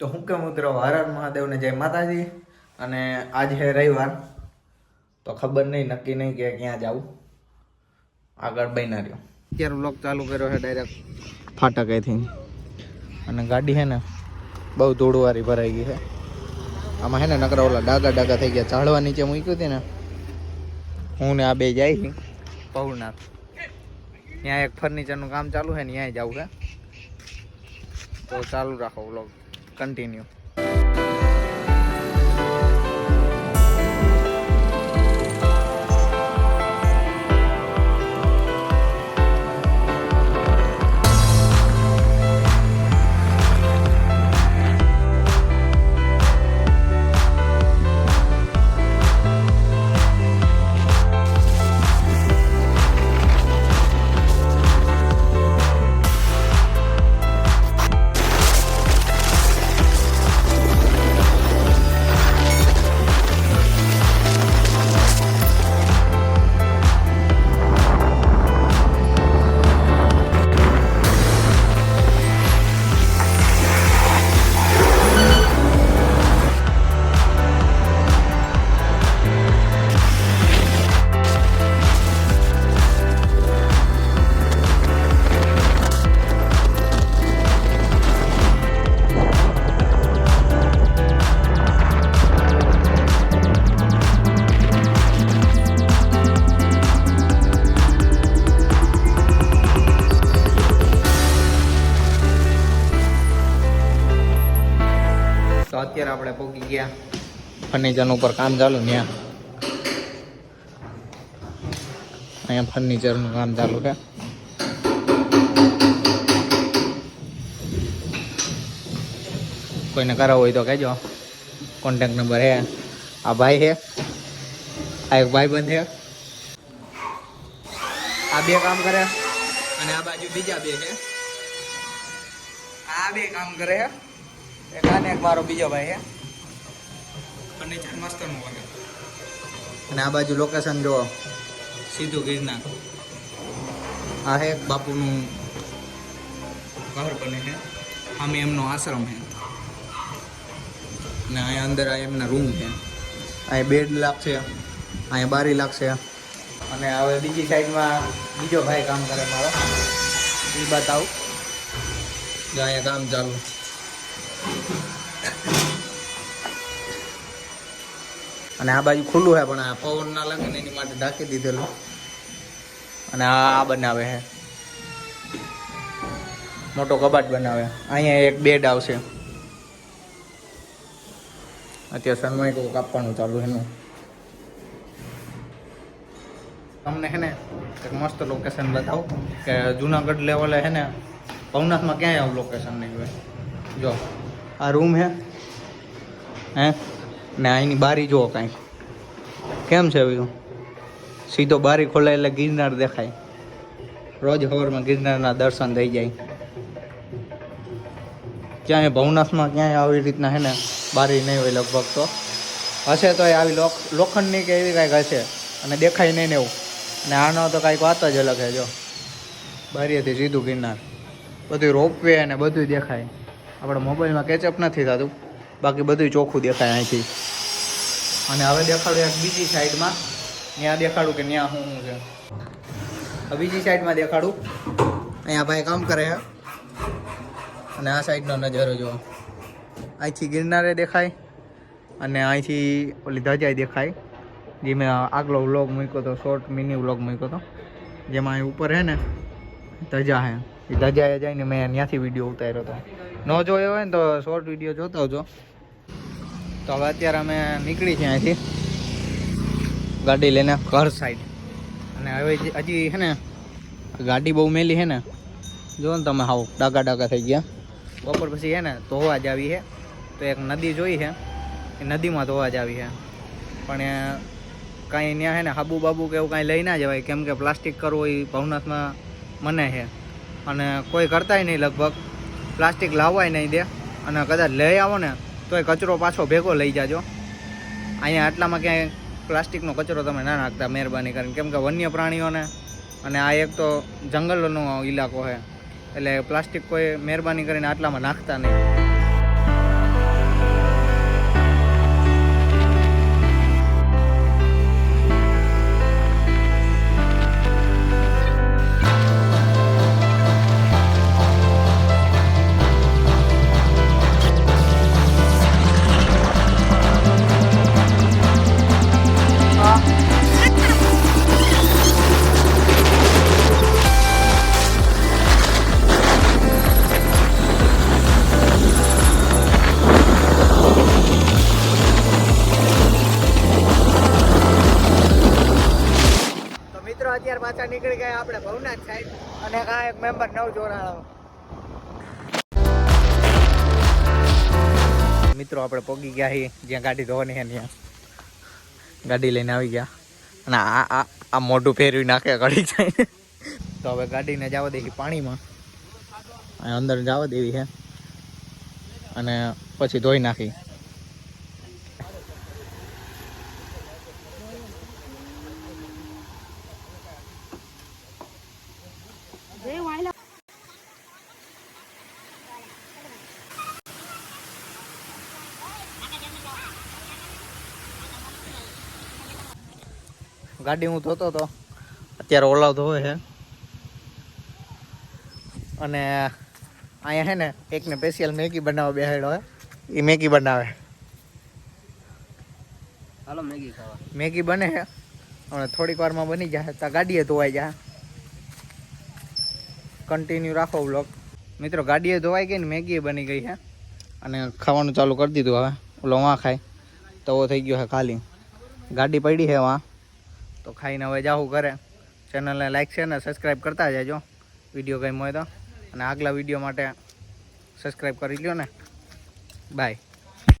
તો હું કે મિત્રો હર હર મહાદેવને જય માતાજી અને આજ છે રવિવાર. તો ખબર નહીં, નક્કી નહીં કે ક્યાં જાવું આગળ બન્યા રહ્યો. અત્યારે બ્લોક ચાલુ કર્યો છે ડાયરેક્ટ ફાટકેથી અને ગાડી છે ને, બહુ ધૂળવારી ભરાઈ ગઈ છે. આમાં છે ને નકરા ઓલા ડાગા ડાગા થઈ ગયા. ચાળવા નીચે મૂક્યું હતી ને, હું ને આ બે જાય પૌરનાથ ત્યાં એક ફર્નિચરનું કામ ચાલુ છે ને ત્યાં જવું છે. તો ચાલુ રાખો બ્લોગ કન્ટિન્યુ તો અત્યારે આપણે પહોંચી ગયા. ફર્નિચર ઉપર કામ ચાલુ ત્યાં. અહીંયા ફર્નિચરનું કામ ચાલુ છે. કોઈને કરાવવું હોય તો કહેજો. કોન્ટેક નંબર હે આ ભાઈ હે આ એક ભાઈ બંધ હે આ બે કામ કરે. અને આ બાજુ બીજા બે છે. આ બે કામ કરે. એક આને એક મારો બીજો ભાઈ બને અને આ બાજુ લોકેશન જો સીધું ગિરનાર. આ હે એક બાપુનું ઘર બને છે. આમે એમનો આશ્રમ છે. ને અહીંયા અંદર આ એમના રૂમ છે. અહીંયા બેડ લાગશે અહીંયા બારી લાગશે અને હવે બીજી સાઈડમાં બીજો ભાઈ કામ કરે મારો. એ બતાવું. અહીંયા કામ ચાલુ. અને આ બાજુ ખુલ્લું છે પણ આ પવન ના લાગે ને એની માટે ઢાંકી દીધેલું. અને આ બનાવે છે મોટો કબાટ બનાવે. અહીંયા એક બેડ આવશે. અત્યારે સનમાઇકો કાપવાનું ચાલુ એનું. તમને છે ને એક મસ્ત લોકેશન બતાવું કે જુનાગઢ લેવલે છે ને ભવનાથમાં ક્યાંય આવું લોકેશન નહીં હોય. જો. આ રૂમ છે હે? ને અહીંની બારી જુઓ કાંઈ. કેમ છે બીજું સીધો બારી ખોલાય એટલે ગિરનાર દેખાય. રોજ સવારમાં ગિરનારના દર્શન થઈ જાય. ક્યાંય ભવનાથમાં ક્યાંય આવી રીતના છે ને બારી નહીં હોય લગભગ તો. હશે તો આવી લોખંડની કે એવી કાંઈક હશે. અને દેખાય નહીં ને એવું. અને આનો તો કાંઈક વાત જ અલગ છે જો. બારીએથી સીધું ગિરનાર. બધું રોપવે અને બધું દેખાય. આપણે મોબાઈલમાં કેચઅપ નથી થતું. બાકી બધું ચોખ્ખું દેખાય અહીંથી. અને હવે દેખાડું એક બીજી સાઈડમાં ત્યાં દેખાડું કે ત્યાં શું શું છે બીજી સાઈડમાં દેખાડું. અહીંયા ભાઈ કામ કરે છે. અને આ સાઈડનો નજારો જુઓ. અહીંથી ગિરનારે દેખાય અને અહીંથી ઓલી ધજાઈ દેખાય. જે મેં આગલો વ્લોગ મૂક્યો હતો શોર્ટ મિની વ્લોગ મૂક્યો હતો જેમાં અહીં ઉપર હે ને ધજા હે એ ધજાએ જઈને મેં ત્યાંથી વીડિયો ઉતાર્યો હતો. ન જોયો હોય ને તો શોર્ટ વીડિયો જોતા જો તો હવે અત્યારે અમે નીકળી છીએ અહીંથી. ગાડી લઈને ઘર સાઈડ અને હવે હજી છે ને, ગાડી બહુ મેલી છે ને જો ને તમે હાવ ડાકા ડાકા થઈ ગયા. બપોર પછી છે ને, ધોવા જ આવી છે. તો એક નદી જોઈ છે. એ નદીમાં ધોવા જ આવી છે. પણ કાંઈ ત્યાં છે ને, હાબુ બાબુ કે એવું કાંઈ લઈ ના જવાય. કેમ કે પ્લાસ્ટિક કરવું એ ભવનાથમાં મને છે. અને કોઈ કરતાય નહીં લગભગ. પ્લાસ્ટિક લાવવાય નહીં દે અને કદાચ લઈ આવો ને તો એ કચરો પાછો ભેગો લઈ જાજો. અહીંયા આટલામાં ક્યાંય પ્લાસ્ટિકનો કચરો તમે ના નાખતા મહેરબાની કરીને. કેમ કે વન્ય પ્રાણીઓને અને આ એક તો જંગલનો ઇલાકો છે. એટલે પ્લાસ્ટિક કોઈ મહેરબાની કરીને આટલામાં નાખતા નહીં. પાછા નીકળી ગયા, આપણે ભવનાથ સાઈડ અને આ એક મેમ્બર નવ જોરાળો મિત્રો, આપણે પોગી ગયા છીએ, જ્યાં ગાડી ધોવાની ત્યાં. ગાડી લઈને આવી ગયા. અને આ આ આ મોઢું ફેરવી નાખે ઘડી જાય. તો હવે ગાડીને જવા દેવી પાણીમાં. અંદર જવા દેવી છે. અને પછી ધોઈ નાખી. ગાડી હું ધોતો હતો અત્યારે ઓલા ધોવે છે. અને અહીંયા છે ને એકને સ્પેશિયલ મેગી બનાવવા બેહાડ્યો હોય એ મેગી બનાવે. હાલો મેગી ખાવા. મેગી બને છે. અને થોડીક વારમાં બની જાય તો ગાડીએ ધોવાઈ જાય. કન્ટિન્યુ રાખો બ્લોગ મિત્રો ગાડીએ ધોવાઈ ગઈ ને મેગી બની ગઈ છે. અને ખાવાનું ચાલુ કરી દીધું હવે. ઓલો વાં ખાય તવો થઈ ગયો છે ખાલી. ગાડી પડી છે વાં તો ખાઈને હવે જાવું ઘરે. ચેનલને લાઇક છે ને સબસ્ક્રાઈબ કરતા જજો. વીડિયો ગમ્યો હોય તો. અને આગલા વીડિયો માટે સબસ્ક્રાઈબ કરી લ્યો ને. બાય